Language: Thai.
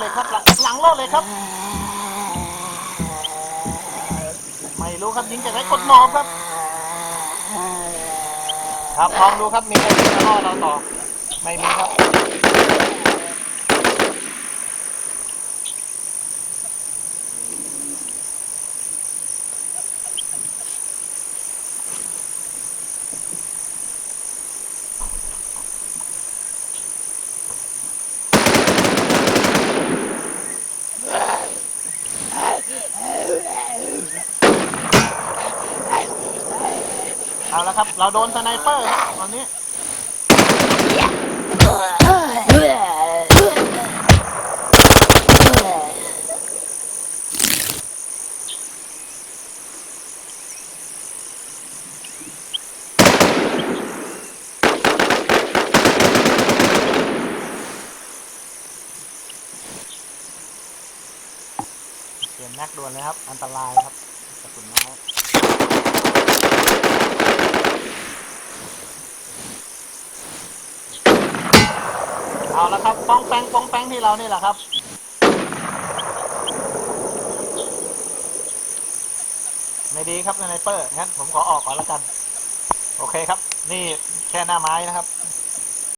เลยครับ หลังหลังโลเลยครับ ไม่รู้ครับยิงจากไหนกดหมอบครับ ครับลองดูครับมีใครยิงมาล่อเราต่อ ไม่มีครับ เอาละครับ เราโดนสไนเปอร์ครับตอนนี้ เปลี่ยนแม็กด่วนเลยครับ อันตรายครับกระสุนน้อย เอาละครับป้องแปงป้องแปงที่เรานี่แหละครับ ไม่ดีครับสไนเปอร์งั้นผมขอออกก่อนแล้วกัน โอเคครับ นี่แค่หน้าไม้นะครับ